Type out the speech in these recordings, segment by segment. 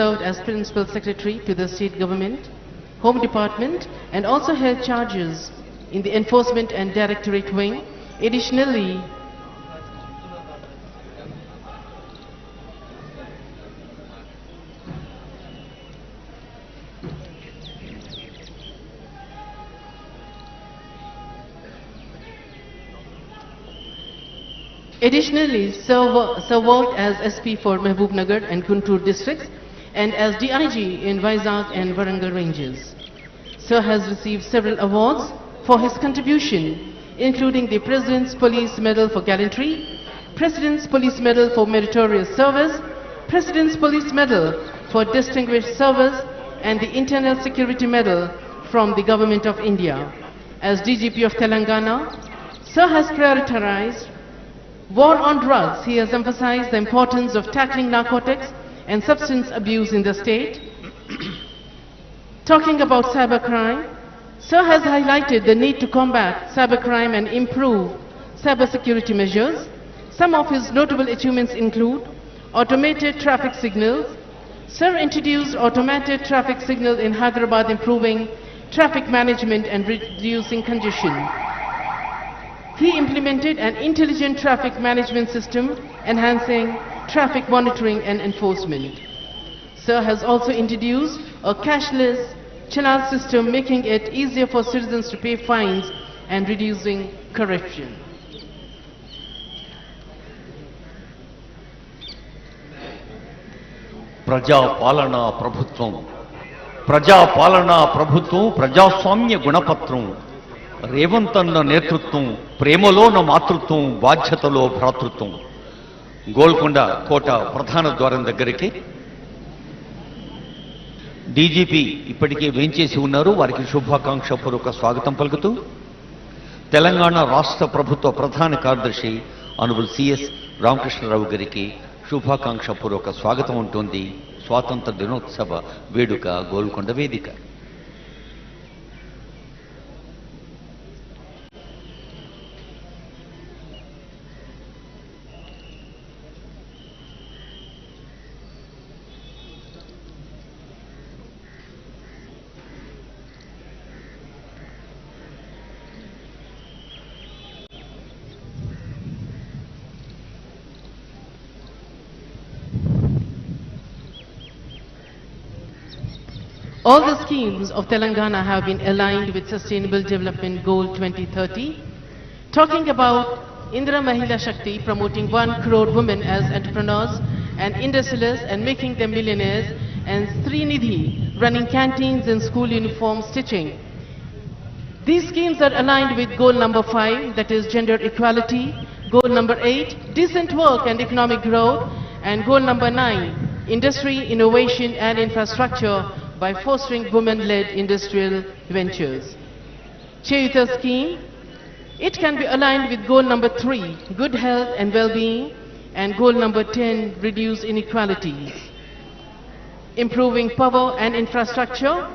served as Principal Secretary to the State Government, Home Department and also held charges in the Enforcement and Directorate Wing. Additionally, Additionally, served as SP for Mehboob and Kuntur districts and as DIG in Vizag and Warangal ranges. Sir has received several awards for his contribution, including the President's Police Medal for Gallantry, President's Police Medal for Meritorious Service, President's Police Medal for Distinguished Service, and the Internal Security Medal from the Government of India. As DGP of Telangana, Sir has prioritized War on drugs, he has emphasized the importance of tackling narcotics and substance abuse in the state. Talking about cybercrime, Sir has highlighted the need to combat cybercrime and improve cybersecurity measures. Some of his notable achievements include automated traffic signals. Sir introduced automated traffic signal in Hyderabad improving traffic management and reducing congestion. He implemented an intelligent traffic management system enhancing traffic monitoring and enforcement. Sir has also introduced a cashless channel system making it easier for citizens to pay fines and reducing corruption. ప్రజాపాలనా ప్రభుత్వం ప్రజాపాలనా ప్రభుత్వం ప్రజాస్వామ్య గుణపత్రం రేవంతన్న నేతృత్వం ప్రేమలోన మాతృత్వం బాధ్యతలో భ్రాతృత్వం గోల్కొండ కోట ప్రధాన ద్వారం దగ్గరికి DGP ఇప్పటికే వేంచేసి ఉన్నారు. వారికి శుభాకాంక్షపూర్వక స్వాగతం పలుకుతూ తెలంగాణ రాష్ట్ర ప్రభుత్వ ప్రధాన కార్యదర్శి అనుబుల్ సిఎస్ రామకృష్ణరావు గారికి శుభాకాంక్షపూర్వక స్వాగతం ఉంటుంది. స్వాతంత్ర దినోత్సవ వేడుక గోల్కొండ వేదిక. All the schemes of Telangana have been aligned with Sustainable Development Goal 2030. Talking about Indra Mahila Shakti promoting 1 crore women as entrepreneurs and industrialists and making them millionaires and Srinidhi running canteens and school uniform stitching. These schemes are aligned with goal number 5 that is gender equality, goal number 8 decent work and economic growth and goal number 9 industry, innovation and infrastructure by fostering women-led industrial ventures. Chayuta scheme, it can be aligned with goal number 3 good health and well-being and goal number 10 reduce inequalities. Improving power and infrastructure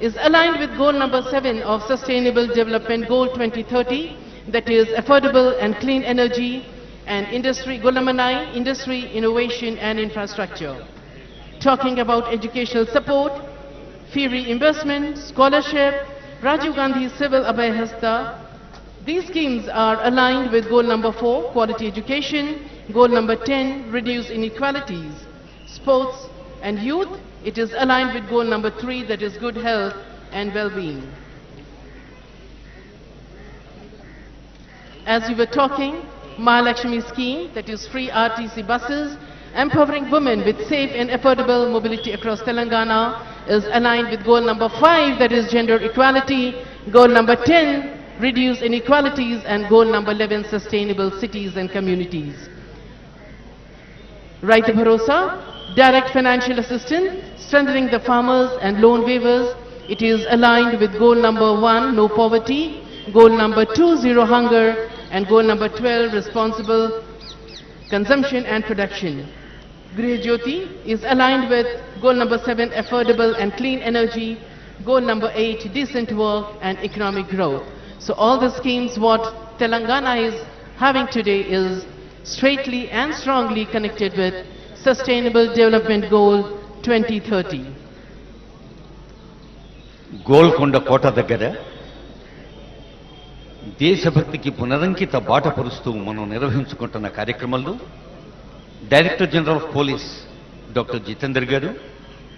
is aligned with goal number 7 of Sustainable Development Goal 2030 that is affordable and clean energy and industry, goal number 9 industry, innovation and infrastructure. Talking about educational support, fee reimbursement, scholarship, Rajiv Gandhi Civil Abhay. These schemes are aligned with goal number 4 quality education, goal number 10 reduce inequalities, sports and youth. It is aligned with goal number 3 that is good health and well-being. As we were talking, Mahalakshmi scheme, that is free RTC buses, empowering women with safe and affordable mobility across Telangana, is aligned with goal number 5, that is gender equality, goal number 10, reduce inequalities, and goal number 11, sustainable cities and communities. Raita Bharosa, direct financial assistance, strengthening the farmers and loan waivers. It is aligned with goal number one, no poverty, goal number two, zero hunger, and goal number 12, responsible consumption and production. Griha Jyoti is aligned with goal number seven, affordable and clean energy, goal number eight, decent work and economic growth. So all the schemes what Telangana is having today is straightly and strongly connected with Sustainable Development Goal 2030. Golconda కోట దగ్గర దేశభక్తికి పునరంకిత బాట పరుస్తూ మనం నిర్వహించుకుంటున్న కార్యక్రమంలో director general of police doctor Jitender గారు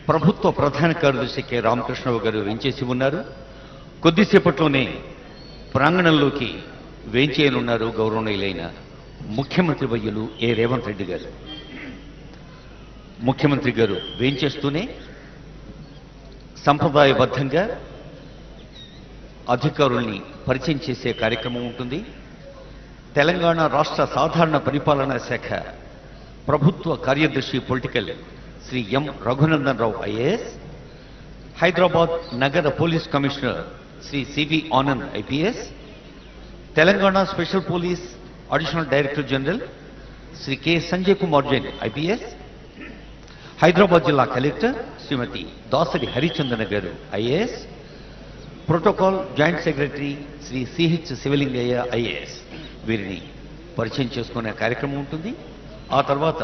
ప్రభుత్వ ప్రధాన కార్యదర్శి K. Ramakrishna Rao గారు వేంచేసి ఉన్నారు. కొద్దిసేపట్లోనే ప్రాంగణంలోకి వేంచేయనున్నారు గౌరవనీయులైన ముఖ్యమంత్రి వయ్యులు ఏ. రేవంత్ రెడ్డి గారు. ముఖ్యమంత్రి గారు వేంచేస్తూనే సంప్రదాయబద్ధంగా అధికారుల్ని పరిచయం చేసే కార్యక్రమం ఉంటుంది. తెలంగాణ రాష్ట్ర సాధారణ పరిపాలనా శాఖ ప్రభుత్వ కార్యదర్శి political Shri M Raghunandan Rao IAS. Hyderabad నగర police commissioner Shri CV Anand IPS. Telangana special police additional director general Shri K Sanjay Kumar Jain IPS. Hyderabad జిల్లా కలెక్టర్ శ్రీమతి దాసరి హరిచందన గారు IAS. Protocol joint secretary Shri CH Shivalingaiah IAS. వీరిని పరిచయం చేసుకునే కార్యక్రమం ఉంటుంది. ఆ తర్వాత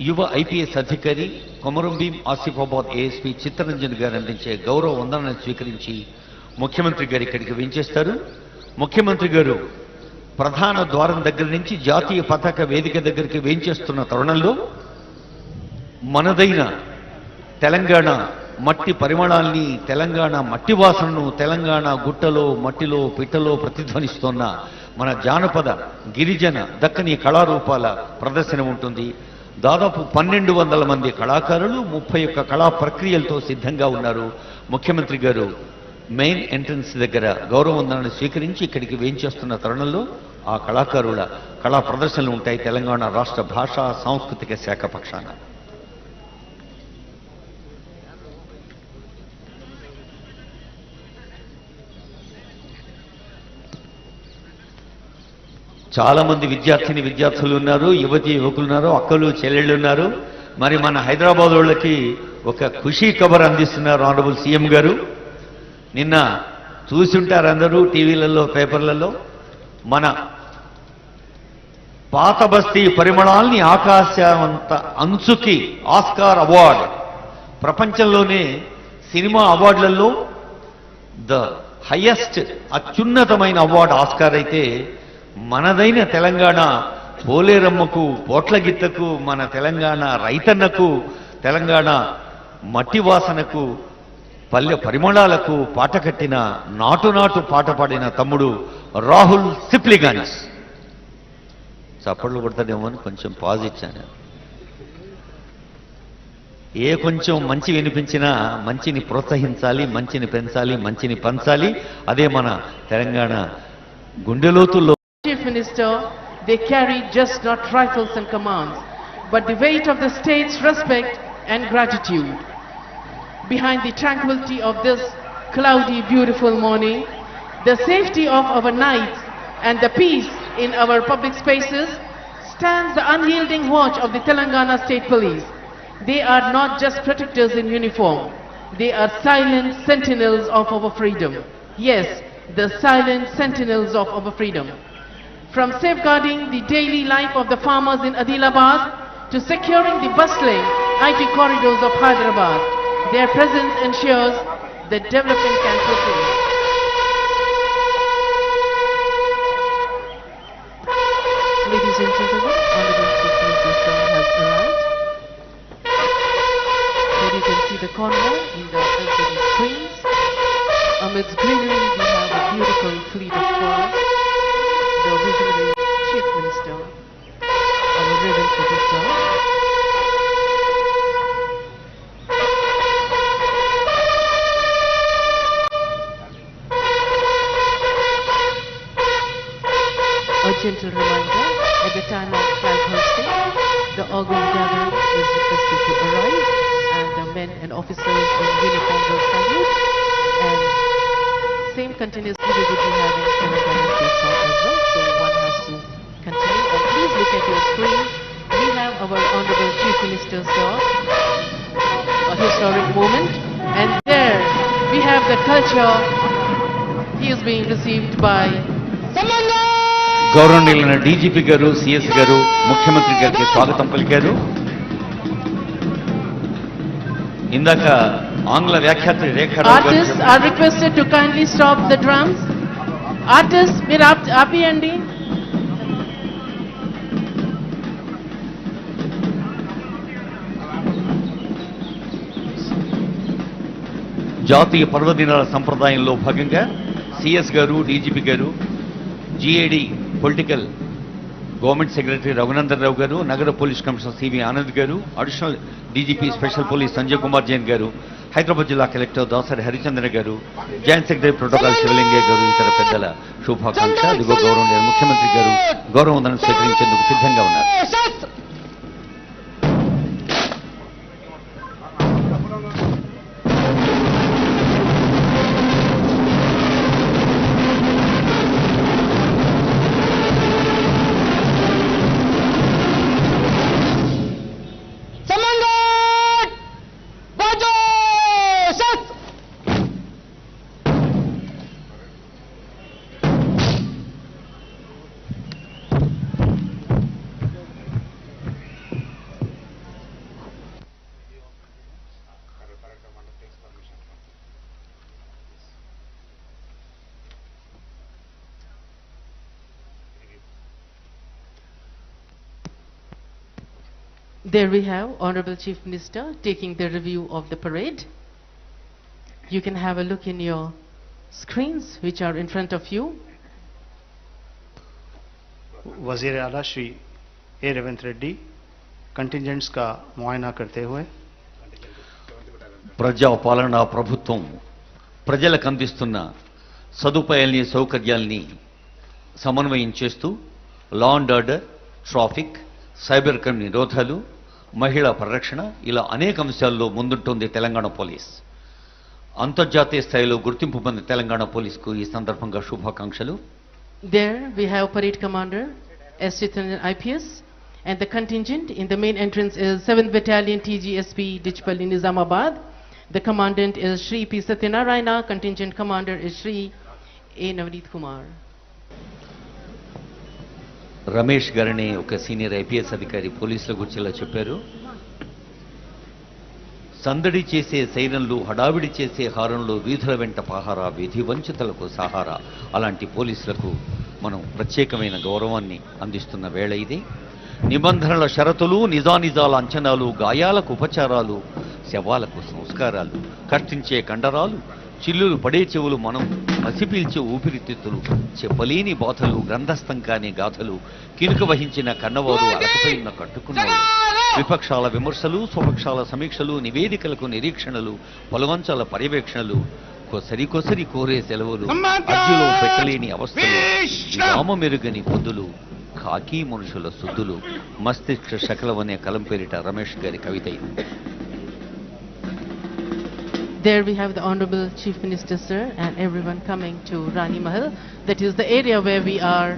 యువ ఐపీఎస్ అధికారి కొమరం భీం ఆసిఫాబాద్ ఏఎస్పీ చిత్తరంజన్ గారు అందించే గౌరవ వందనాన్ని స్వీకరించి ముఖ్యమంత్రి గారు ఇక్కడికి వెంచేస్తారు ముఖ్యమంత్రి గారు ప్రధాన ద్వారం దగ్గర నుంచి జాతీయ పతాక వేదిక దగ్గరికి వేంచేస్తున్న తరుణంలో మనదైన తెలంగాణ మట్టి పరిమళాల్ని తెలంగాణ మట్టి వాసనను తెలంగాణ గుట్టలో మట్టిలో పిట్టలో ప్రతిధ్వనిస్తోన్న మన జానపద గిరిజన దక్కని కళారూపాల ప్రదర్శన ఉంటుంది. దాదాపు పన్నెండు వందల మంది కళాకారులు ముప్పై ఒక్క కళా ప్రక్రియలతో సిద్ధంగా ఉన్నారు. ముఖ్యమంత్రి గారు మెయిన్ ఎంట్రన్స్ దగ్గర గౌరవవందనాన్ని స్వీకరించి ఇక్కడికి వేయించేస్తున్న తరుణంలో ఆ కళాకారుల కళా ప్రదర్శనలు ఉంటాయి తెలంగాణ రాష్ట్ర భాషా సాంస్కృతిక శాఖ పక్షాన. చాలా మంది విద్యార్థిని విద్యార్థులు ఉన్నారు యువతి యువకులు ఉన్నారు అక్కలు చెల్లెళ్ళు ఉన్నారు. మరి మన హైదరాబాద్ వాళ్ళకి ఒక ఖుషీ కబర్ అందిస్తున్నారు ఆనరబుల్ సీఎం గారు. నిన్న చూసుంటారు అందరూ టీవీలలో పేపర్లలో. మన పాత బస్తీ పరిమళాల్ని ఆకాశవంత అంచుకి ఆస్కార్ అవార్డ్. ప్రపంచంలోనే సినిమా అవార్డులలో ద హయ్యెస్ట్ అత్యున్నతమైన అవార్డు ఆస్కార్ అయితే మనదైన తెలంగాణ పోలేరమ్మకు పోట్లగిత్తకు మన తెలంగాణ రైతన్నకు తెలంగాణ మట్టి వాసనకు పల్లె పరిమళాలకు పాట కట్టిన నాటు నాటు పాట పాడిన తమ్ముడు రాహుల్ సిప్లిగానిస్ చప్పట్లు కొడతాడేమో అని కొంచెం పాజ్ ఇచ్చాను. ఏ కొంచెం మంచి వినిపించినా మంచిని ప్రోత్సహించాలి మంచిని పెంచాలి మంచిని పంచాలి. అదే మన తెలంగాణ గుండెలోతుల్లో Minister, they carry just not trifles and commands, but the weight of the state's respect and gratitude. Behind the tranquility of this cloudy, beautiful morning, the safety of our nights and the peace in our public spaces stands the unyielding watch of the Telangana State Police. They are not just protectors in uniform. They are silent sentinels of our freedom. Yes, the silent sentinels of our freedom. From safeguarding the daily life of the farmers in Adilabad to securing the bustling IT corridors of Hyderabad, their presence ensures that development can proceed. The organ gathering is requested to arrive and the men and officers in uniform will salute and same continues we will be having Song as well, so one has to continue. And please look at your screen. We have our Honorable Chief Minister's dog, a historic moment. And there we have the culture. He is being received by గౌరవనీయులైన DGP గారు CS గారు ముఖ్యమంత్రి గారికి స్వాగతం పలికారు. ఇందాక ఆంగ్ల వ్యాఖ్యాత రేఖారావు గారు Artists are requested to kindly stop the drums. Artists, మీరు ఆప్- ఆపియండి. జాతీయ పర్వదినాల సంప్రదాయంలో భాగంగా సిఎస్ గారు డీజీపీ గారు GAD political government secretary Raghunandan Rao గారు నగర పోలీస్ కమిషనర్ సివి ఆనంద్ గారు additional DGP special police Sanjay Kumar Jain గారు హైదరాబాద్ జిల్లా కలెక్టర్ దాసరి హరిచంద్ర గారు జాయింట్ సెక్రటరీ ప్రోటోకాల్ శివలింగయ్య గారు ఇతర పెద్దల శుభాకాంక్ష గౌరవ ముఖ్యమంత్రి గారు గౌరవం స్వీకరించేందుకు సిద్ధంగా ఉన్నారు. There we have Honorable Chief Minister taking the review of the parade. You can have a look in your screens which are in front of you. वजीर अला श्री ए रेवंत रेड्डी कंटिजेंट्स का मुआयना करते हुए ప్రజా పాలనా ప్రభుత్వం ప్రజలకు అందిస్తున్న సదుపాయాల్ని సౌకర్యాల్ని సమన్వయం చేస్తూ law and order traffic cyber crime నిరోధాలు మహిళా పరిరక్షణ ఇలా అనేక అంశాల్లో ముందుంటుంది తెలంగాణ పోలీస్. అంతర్జాతీయ స్థాయిలో గుర్తింపు పొందిన తెలంగాణ పోలీస్కు ఈ సందర్భంగా శుభాకాంక్షలు. There we have parade commander S Chitra IPS and the contingent in the main entrance is seventh battalion TGSP Dichpally Nizamabad the commandant is Shri P Satyanarayana contingent commander is Shri A Navneet Kumar Ramesh గారని ఒక senior IPS అధికారి పోలీసుల గురించి ఇలా చెప్పారు. సందడి చేసే సైరన్లు హడావిడి చేసే హారంలో వీధుల వెంట పహారా విధి వంచితలకు సహారా. అలాంటి పోలీసులకు మనం ప్రత్యేకమైన గౌరవాన్ని అందిస్తున్న వేళ ఇది. నిబంధనల షరతులు నిజానిజాల అంచనాలు గాయాలకు ఉపచారాలు శవాలకు సంస్కారాలు కష్టించే కండరాలు చిల్లులు పడే చెవులు మనం పసిపీల్చే ఊపిరితిత్తులు చెప్పలేని బాధలు గ్రంథస్థం కాని గాథలు కినుక వహించిన కన్నవారు అలకపోయిన కట్టుకున్నారు విపక్షాల విమర్శలు స్వపక్షాల సమీక్షలు నివేదికలకు నిరీక్షణలు పొలవంచాల పర్యవేక్షణలు కొసరి కొసరి కోరే సెలవులు అర్జులో పెట్టలేని అవస్థలు విరామ మెరుగని పొద్దులు కాకి మనుషుల సుద్దులు మస్తిష్క శకలం అనే కలం పేరిట రమేష్ గారి కవిత There we have the Honorable Chief Minister, sir, and everyone coming to Rani Mahal. That is the area where we are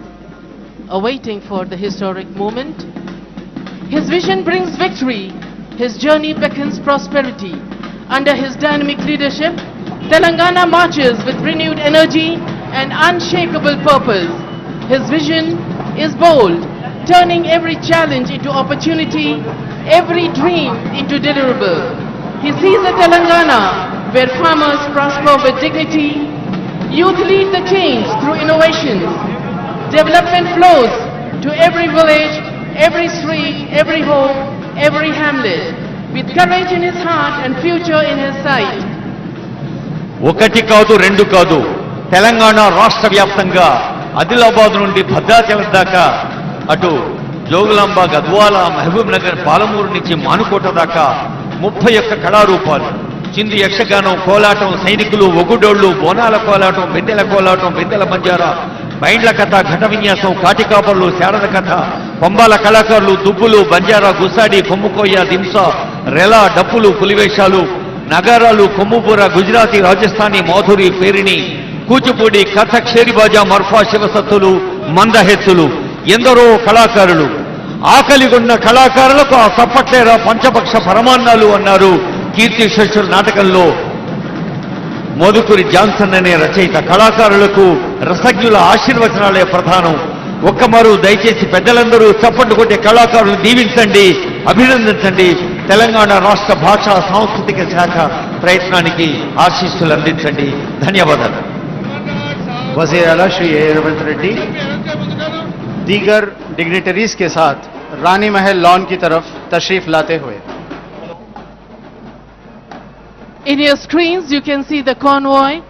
awaiting for the historic moment. His vision brings victory. His journey beckons prosperity. Under his dynamic leadership, Telangana marches with renewed energy and unshakable purpose. His vision is bold, turning every challenge into opportunity, every dream into deliverable. He sees a Telangana where farmers prosper with dignity, youth lead the change through innovations, development flows to every village, every street, every home, every hamlet, with courage in his heart and future in his sight. ఒకటి కాదు రెండు కాదు తెలంగాణ రాష్ట్ర వ్యాప్తంగా ఆదిలాబాద్ నుండి భద్రాచలం దాకా అటు జోగులాంబ గద్వాల మహబూబ్ నగర్ పాలమూరు నుంచి మానుకోట దాకా ముప్పై ఒక్క కళారూపాలు చింది యక్షగానం కోలాటం సైనికులు ఒగుడోళ్ళు బోనాల కోలాటం బిందెల కోలాటం బిందెల బంజార బైండ్ల కథ ఘట విన్యాసం కాటికాపర్లు శారద కథ పంబాల కళాకారులు దుబ్బులు బంజారా గుసాడి కొమ్ముకోయ దింస రెల డప్పులు పులివేషాలు నగరాలు కొమ్ముబుర గుజరాతీ రాజస్థానీ మాధురి పేరిణి కూచిపూడి కథ క్షేరిబాజా మర్ఫా శివసత్తులు మందహెత్తులు ఎందరో కళాకారులు. ఆకలిగొన్న కళాకారులకు ఆ సప్పట్లేరా పంచపక్ష పరమాన్నాలు అన్నారు. కీర్తి శేషుల నాటకంలో మోదుకూరి జాన్సన్ అనే రచయిత కళాకారులకు రసజ్ఞుల ఆశీర్వచనాలే ప్రధానం ఒక్కమారు దయచేసి పెద్దలందరూ చప్పట్లు కొట్టే కళాకారులను దీవించండి అభినందించండి తెలంగాణ రాష్ట్ర భాషా సాంస్కృతిక శాఖ ప్రయత్నానికి ఆశీస్సులు అందించండి ధన్యవాదాలు वजीर अला श्री ए रेवंत रेड्डी दीगर डिग्नेटरीज के साथ रानी महल लॉन की तरफ तशरीफ लाते हुए In your screens, you can see the convoy.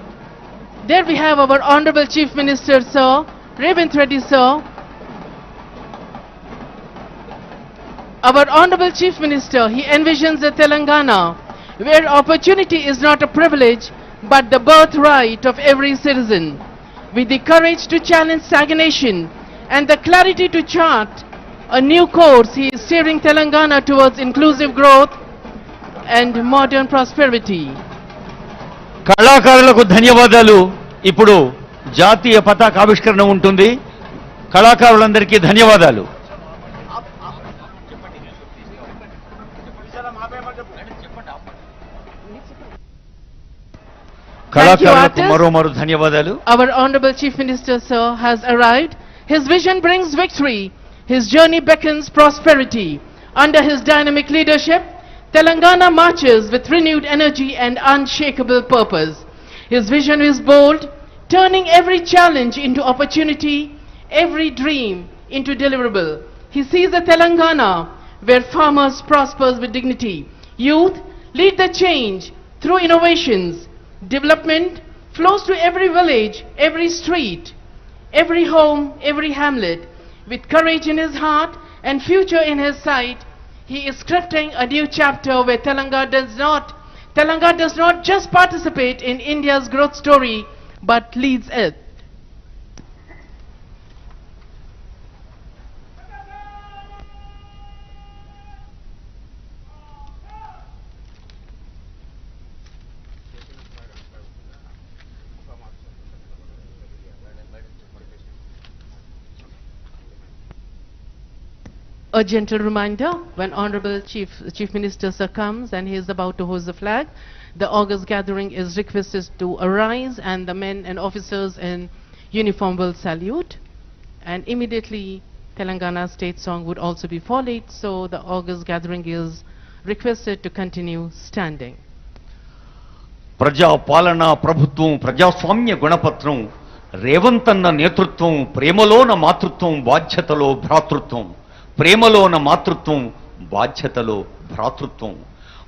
There we have our Honorable Chief Minister, Sir, Revant Reddy, Sir. Our Honorable Chief Minister, he envisions a Telangana where opportunity is not a privilege but the birthright of every citizen. With the courage to challenge stagnation and the clarity to chart a new course, he is steering Telangana towards inclusive growth and modern prosperity. కళాకారులకు ధన్యవాదాలు ఇప్పుడు జాతీయ పతాక ఆవిష్కరణ ఉంటుంది కళాకారులందరికీ ధన్యవాదాలు కళాకారులకు. మరోమారు ధన్యవాదాలు Our Honorable Chief Minister, sir, has arrived. His vision brings victory. His journey beckons prosperity. Under his dynamic leadership, Telangana marches with renewed energy and unshakable purpose. His vision is bold, turning every challenge into opportunity, every dream into deliverable. He sees a Telangana where farmers prosper with dignity. Youth lead the change through innovations. Development flows to every village, every street, every home, every hamlet. With courage in his heart and future in his sight, he is scripting a new chapter where Telangana does not, Telangana does not just participate in India's growth story, but leads it. A gentle reminder, when Honorable Chief, Chief Minister Sir comes and he is about to hoist the flag, the August gathering is requested to arise and the men and officers in uniform will salute. And immediately Telangana state song would also be followed, so the August gathering is requested to continue standing. ప్రజా పాలన ప్రభుత్వం ప్రజాస్వామ్య గుణపత్రం రేవంతన్న నేతృత్వం ప్రేమలోన మాతృత్వం బాధ్యతలో భ్రాతృత్వం ప్రేమలోన మాతృత్వం బాధ్యతలో భ్రాతృత్వం.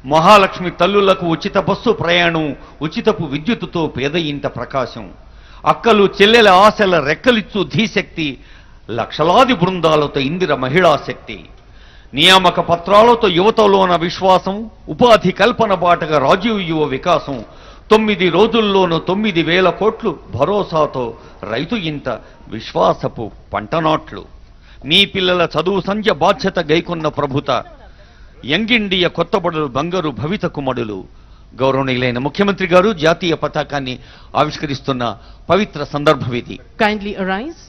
మహాలక్ష్మి తల్లులకు ఉచిత బస్సు ప్రయాణం ఉచితపు విద్యుత్తుతో పేద ఇంట ప్రకాశం. అక్కలు చెల్లెల ఆశల రెక్కలిచ్చు ధీశక్తి లక్షలాది బృందాలతో ఇందిర మహిళా శక్తి. నియామక పత్రాలతో యువతలోన విశ్వాసం ఉపాధి కల్పన బాటగా రాజీవ్ యువ వికాసం. తొమ్మిది రోజుల్లోనూ తొమ్మిది వేల కోట్లు భరోసాతో రైతు ఇంత విశ్వాసపు పంటనాట్లు. నీ పిల్లల చదువు సంధ్య బాధ్యత గైకొన్న ప్రభుత. యంగిండియ కొత్తబడులు బంగారు భవిత కుమారులు గౌరవనీయులైన ముఖ్యమంత్రి గారు జాతీయ పతాకాన్ని ఆవిష్కరిస్తున్న పవిత్ర సందర్భం ఇది కైండ్లీ అరైజ్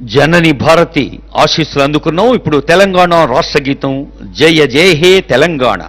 జనని భారతి ఆశీస్సులు అందుకున్నాం. ఇప్పుడు తెలంగాణ రాష్ట్ర గీతం జయ జయ హే తెలంగాణ.